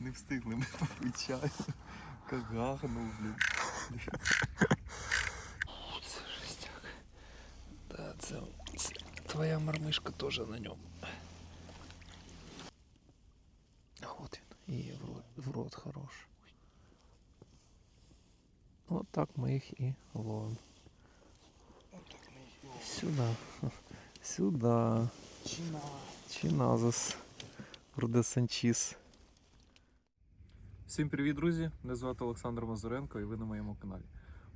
Не встигли ми попити чаю. Як гарно, блін. Це жестяк. Да, це, це твоя мармишка теж на ньому. А от він. І в рот, в рот хорош. От так ми їх і ловимо. Сюди. Сюди. Чиназус. Рудесанчіс. Всім привіт, друзі! Мене звати Олександр Мазуренко і ви на моєму каналі.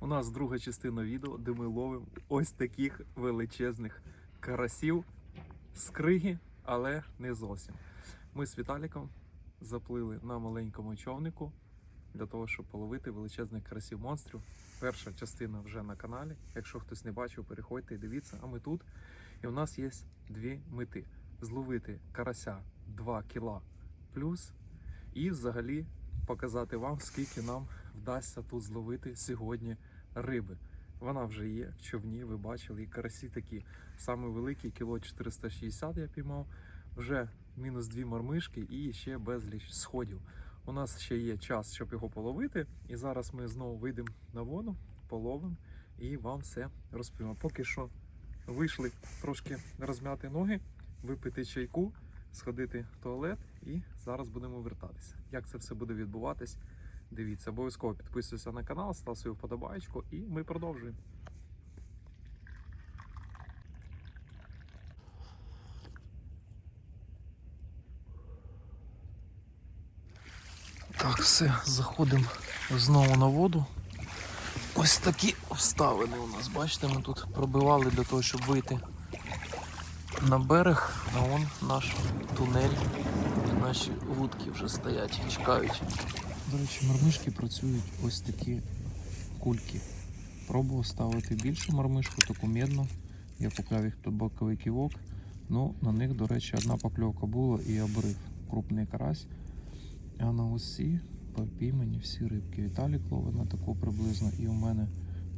У нас друга частина відео, де ми ловимо ось таких величезних карасів з криги, але не зовсім. Ми з Віталіком заплили на маленькому човнику для того, щоб половити величезних карасів монстрів. Перша частина вже на каналі. Якщо хтось не бачив, переходьте і дивіться. А ми тут. І у нас є дві мети: зловити карася 2 кіла плюс, і взагалі показати вам, скільки нам вдасться тут зловити сьогодні риби. Вона вже є в човні, ви бачили, і карасі такі. Саме великий, кіло 460 я піймав. Вже мінус дві мормишки і ще безліч сходів. У нас ще є час, щоб його половити. І зараз ми знову вийдемо на воду, половимо і вам все розповімо. Поки що вийшли трошки розм'яти ноги, випити чайку, сходити в туалет і зараз будемо вертатися. Як це все буде відбуватись? Дивіться, обов'язково підписуйся на канал, став свою вподобайку і ми продовжуємо. Так, все, заходимо знову на воду. Ось такі обставини у нас. Бачите, ми тут пробивали для того, щоб вийти на берег, а вон наш тунель. Наші вудки вже стоять, чекають. До речі, мармишки працюють ось такі кульки. Пробував ставити більшу мармишку, таку медну. Я купляв їх тут боковий ківок. Ну, на них, до речі, одна покльовка була і обрив. Крупний карась. А на усі попіймані всі рибки. Віталік ловить на таку приблизно. І у мене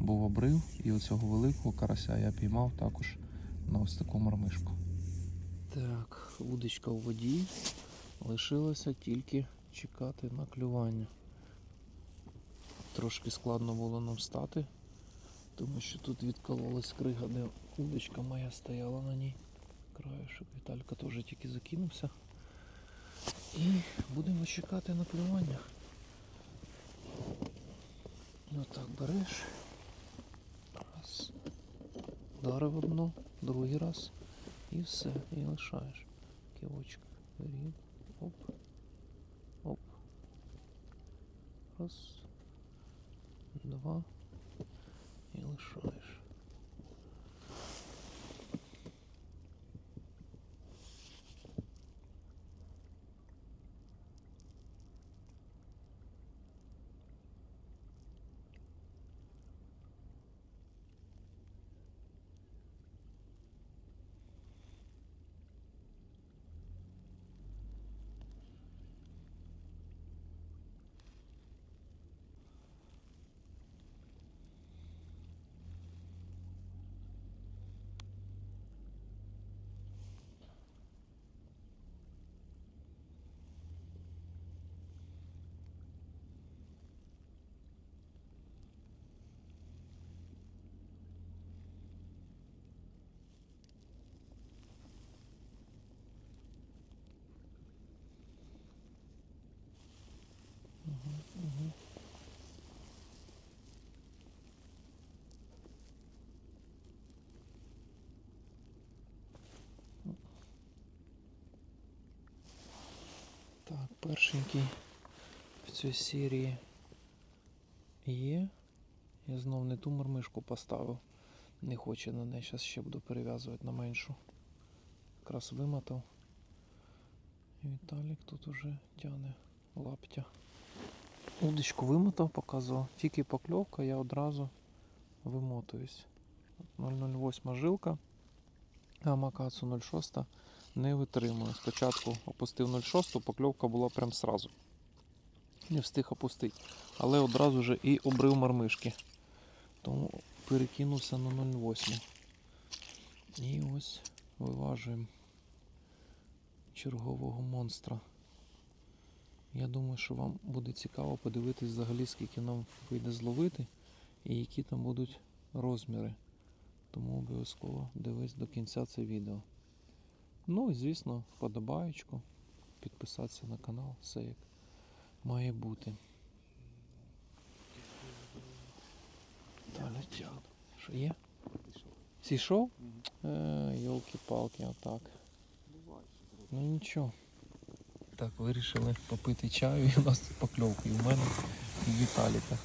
був обрив, і оцього великого карася я піймав також на ось таку мармишку. Так, вудочка у воді. Лишилося тільки чекати на клювання. Трошки складно було нам стати, тому що тут відкололась крига, де удочка моя стояла на ній. Краєшок Віталька теж тільки закинувся. І будемо чекати на клювання. Отак береш. Раз. Вдарив одну, другий раз. І все, і лишаєш. Ківочок. Беріг. Оп. Оп. Раз. Два. І лишаєш. Так, першенький в цій серії є. Я знов не ту мормишку поставив. Не хоче на неї. Зараз ще буду перев'язувати на меншу. Якраз вимотав. І Віталік тут уже тягне лаптя. Удочку вимотав, показував. Тільки покльовка, я одразу вимотуюсь. 008 жилка, а Макацу 06 не витримує. Спочатку опустив 0,6, покльовка була прям сразу. Не встиг опустити. Але одразу же і обрив мармишки. Тому перекинувся на 0,8. І ось виважуємо чергового монстра. Я думаю, що вам буде цікаво подивитись взагалі, скільки нам вийде зловити і які там будуть розміри. Тому обов'язково дивись до кінця це відео. Ну і звісно, вподобаєчку, підписатися на канал, все як має бути. Далі. Що є? Зійшов? Е, Йолки-палки, отак. Ну нічого. Так, вирішили попити чаю і у нас покльовки. І в мене і Віталіка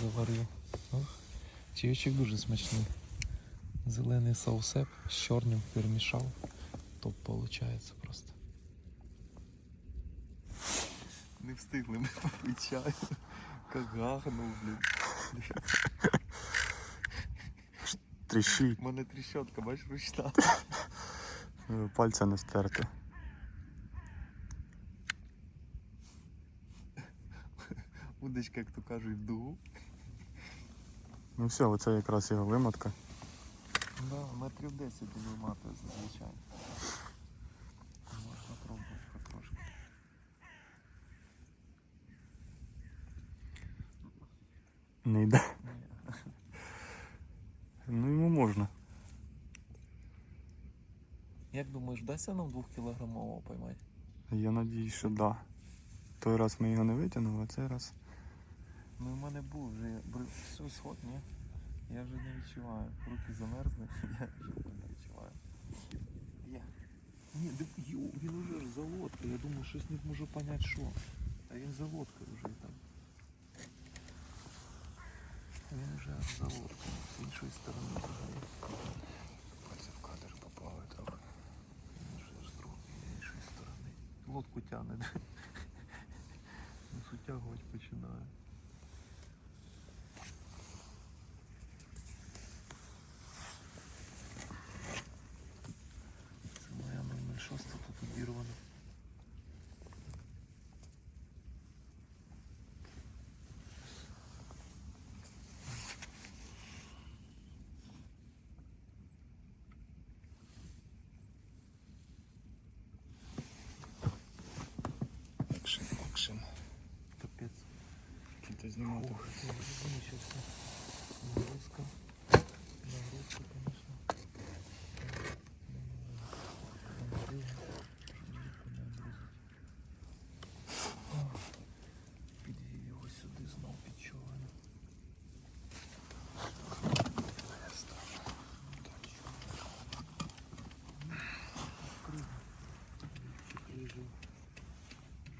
заварив. О, Чайочок дуже смачний. Зелений соусеп з чорним перемішав. Топ виходить просто. Не встигли ми попити чаю. Гарно, блін. Тріщить, У мене тріщотка, бачиш, ручна. пальця не стерти. Удочка, як то кажуть, в дугу. Ну все, оце якраз його вимотка. Да, метрів 10 він виматує зазвичай. Не йде. Ну йому можна. Як думаєш, вдасться нам 2 кілограмового поймати? Я надіюсь, що да. Той раз ми його не витягнули, а цей раз. Ну, в мене був вже все сход, ні? Я вже не відчуваю. Руки замерзли, я вже не відчуваю. Є. Ні, він уже ж за лодкою. Я думаю, щось не можу поняти, що. А він за лодкою вже там. Він вже за лодкою, з іншої сторони взагалі. Це в кадр попали трохи. З з іншої сторони. Лодку тягне. Сутягувати утягувати починає. Це моя 006 тут обірвана. Екшен, екшен. Капець. Кінь знімати. Ух, я визначився. Нагрузка. Нагрузка, конечно. Підвів його сюди знов під човен.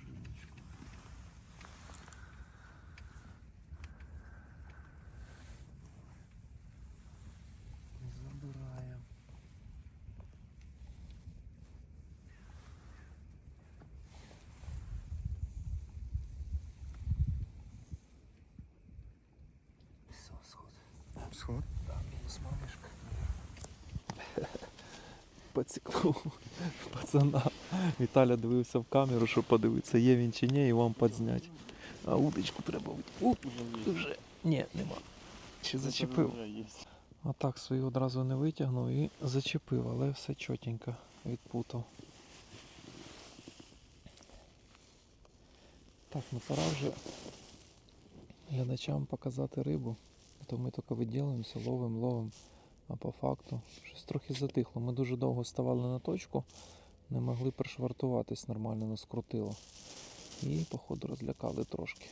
Жилочку. Забирає. Все, сход. Сход. Да, мінус. Поцікло пацана. Віталя дивився в камеру, щоб подивитися, є він чи ні, і вам подзняти. А удочку треба Уп, вже. Ні, нема. Чи зачепив? А так свою одразу не витягнув і зачепив, але все чотенько відпутав. Так, ну пора вже глядачам показати рибу. То ми тільки виділимося, ловимо, ловимо. А по факту щось трохи затихло. Ми дуже довго ставали на точку, не могли пришвартуватись нормально, нас крутило. І, походу, розлякали трошки.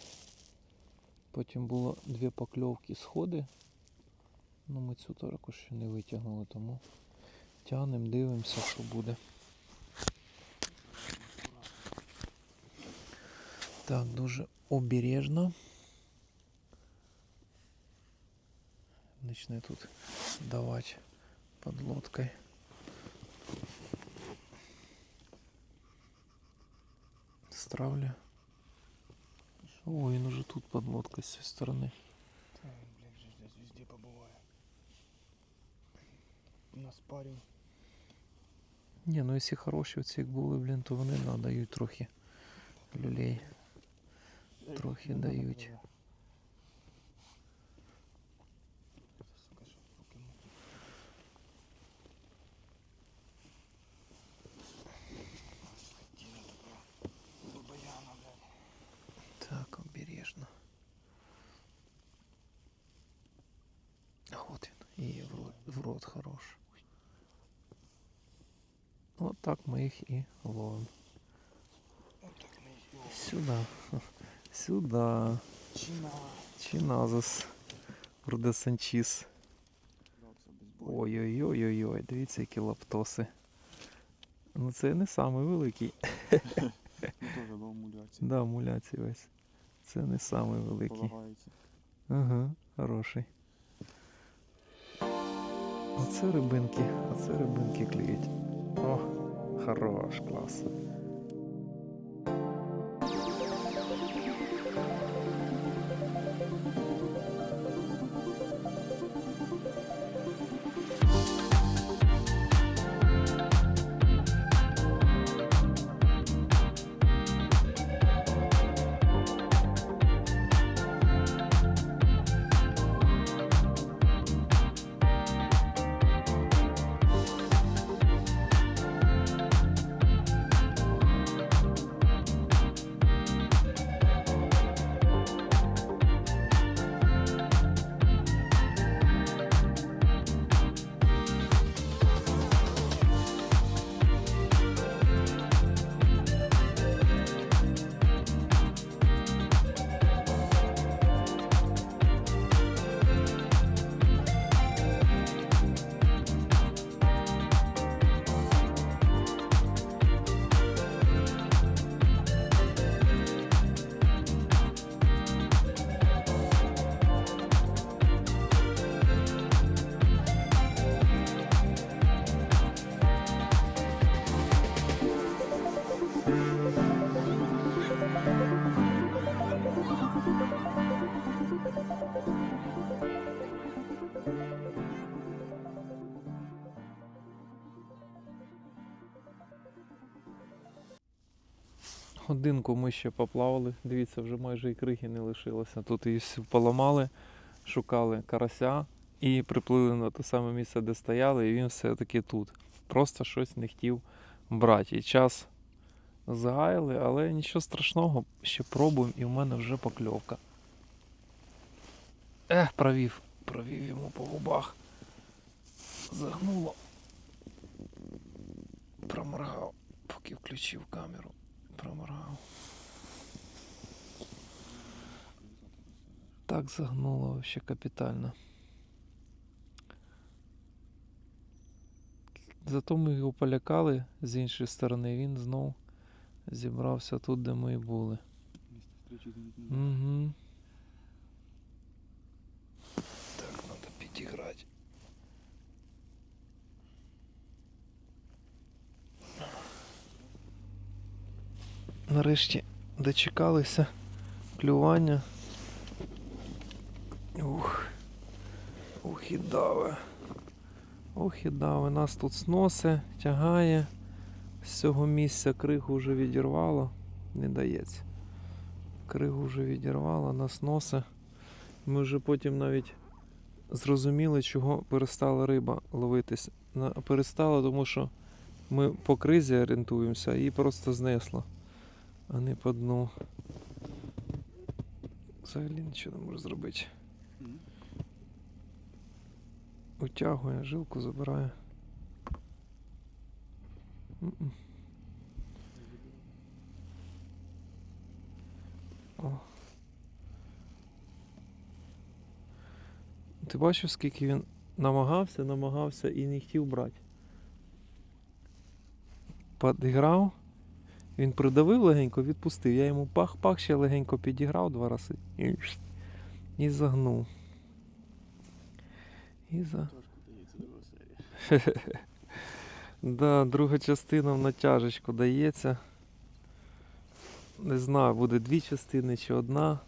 Потім було дві покльовки сходи. Ну, ми цю також ще не витягнули, тому тягнемо, дивимося, що буде. Так, дуже обережно. Начне тут давати под лодкой. Стравля. О, він уже тут под лодкой з цієї сторони. Та він, блядь, вже десь везде побуває. У нас парень. Ні, ну якщо хороші оці як були, блін, то вони да, дають трохи люлей. Трохи дають. І ловимо. Сюди. Сюди. Чина. Чиназус. Рудесанчіс. Ой-ой-ой-ой-ой, дивіться, які лаптоси. Ну це не самий великий. Да, муляці весь. Це не самий великий. Ага, хороший. Оце рибинки, оце рибинки клюють. О, хорош, клас. Годинку ми ще поплавали. Дивіться, вже майже і криги не лишилося. Тут її поламали, шукали карася і приплили на те саме місце, де стояли, і він все-таки тут. Просто щось не хотів брати. І час згаяли, але нічого страшного, ще пробуємо, і в мене вже покльовка. Ех, провів, провів йому по губах. Загнуло. Проморгав, поки включив камеру. Проморгав. Так загнуло вообще капітально. Зато ми його полякали з іншої сторони, він знов зібрався тут, де ми і були. Угу. Нарешті дочекалися клювання. Ух. Ух і даве. Ух і даве. Нас тут сноси, тягає. З цього місця кригу вже відірвало. Не дається. Кригу вже відірвало, нас носи. Ми вже потім навіть зрозуміли, чого перестала риба ловитись. Перестала, тому що ми по кризі орієнтуємося і просто знесло, а не по дну. Взагалі нічого не можу зробити. Утягує, жилку забирає. О. Ти бачив, скільки він намагався, намагався і не хотів брати. Підіграв, він придавив легенько, відпустив. Я йому пах-пах ще легенько підіграв два рази і, і загнув. І за... Да, друга частина в натяжечку дається. Не знаю, буде дві частини чи одна.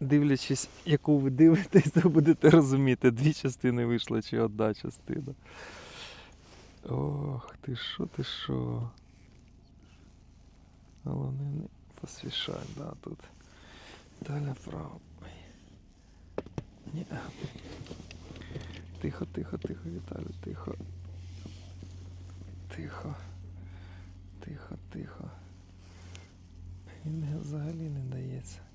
Дивлячись, яку ви дивитесь, то будете розуміти, дві частини вийшло чи одна частина. Ох, ти що, ти що. Головне не поспішай, да, тут. Далі вправо. Ой. Ні. Тихо, тихо, тихо, Віталій, тихо. Тихо. Тихо, тихо. Він взагалі не дається.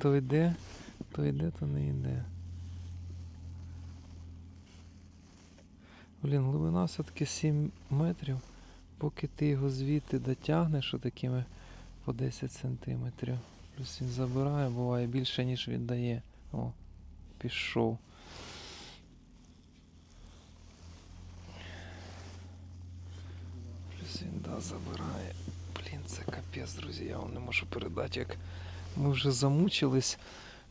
То йде, то йде, то не йде. Блін, глибина все-таки 7 метрів. Поки ти його звідти дотягнеш отакими по 10 сантиметрів. Плюс він забирає, буває більше, ніж віддає. О, пішов. Плюс він да, забирає. Блін, це капець, друзі, я вам не можу передати, як ми вже замучились.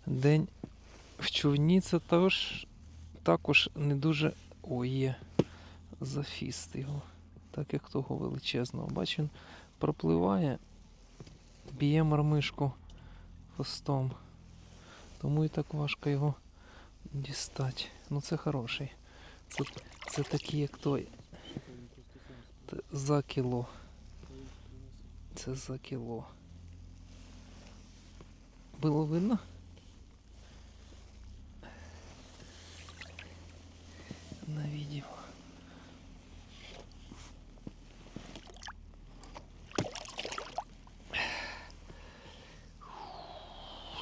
День в човні це також, також не дуже. О, є зафіст його. Так як того величезного. Бач, він пропливає, б'є мармишку хвостом. Тому і так важко його дістати. Ну це хороший. Це, це такий, як той. Т- За кіло. Це за кіло. Було видно? На відео.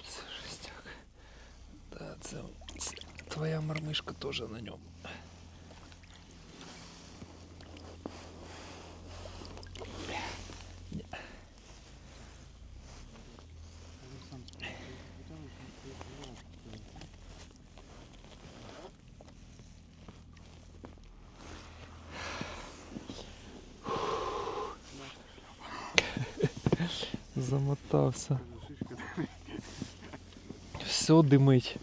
Це жестяк. Да, це, це твоя мармишка теж на ньому. Замотався. Все димить.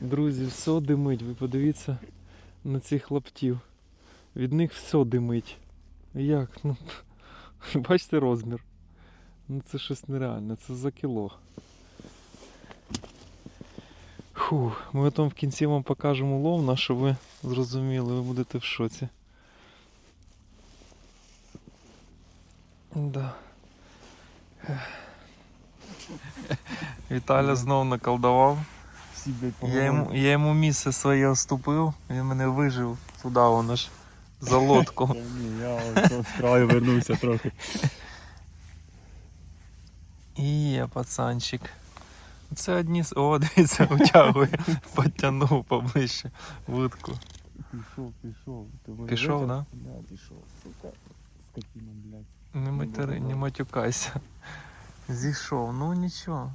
Друзі, все димить. Ви подивіться на цих хлоптів. Від них все димить. Як? Ну, бачите розмір. Ну це щось нереальне, це за кіло. Фу, ми потім в кінці вам покажемо лов наш, щоб ви зрозуміли, ви будете в шоці. Да. Віталя знов наколдував. Всі, блядь, Я йому, я йому місце своє оступив, він мене вижив туди, воно ж за лодку. Ні, я з краю вернувся трохи. І є пацанчик. Це одні з. О, дивіться, витягує, підтягнув поближче вудку. Пішов, пішов. Пішов, витяг? да? Да, пішов. Сука. Скотина, блядь. Не матери, не матюкайся. Зійшов, ну нічого.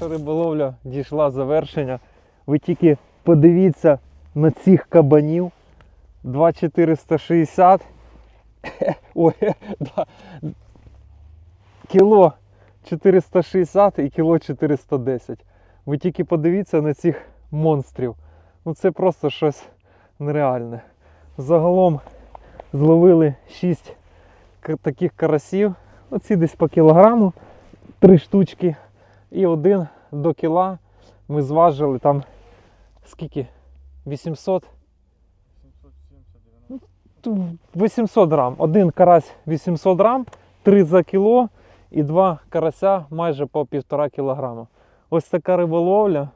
Наша риболовля дійшла завершення. Ви тільки подивіться на цих кабанів. 2,460. Ой, кіло 460 і кіло 410. Ви тільки подивіться на цих монстрів. Ну це просто щось нереальне. Загалом зловили 6 таких карасів. Оці десь по кілограму, 3 штучки. І один до кіла ми зважили там скільки? 800 800 грам. Один карась 800 грам, 3 за кіло і два карася майже по півтора кілограма. Ось така риболовля.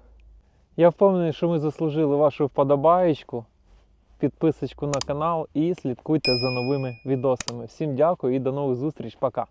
Я впевнений, що ми заслужили вашу вподобаєчку, підписочку на канал і слідкуйте за новими відосами. Всім дякую і до нових зустріч. Пока!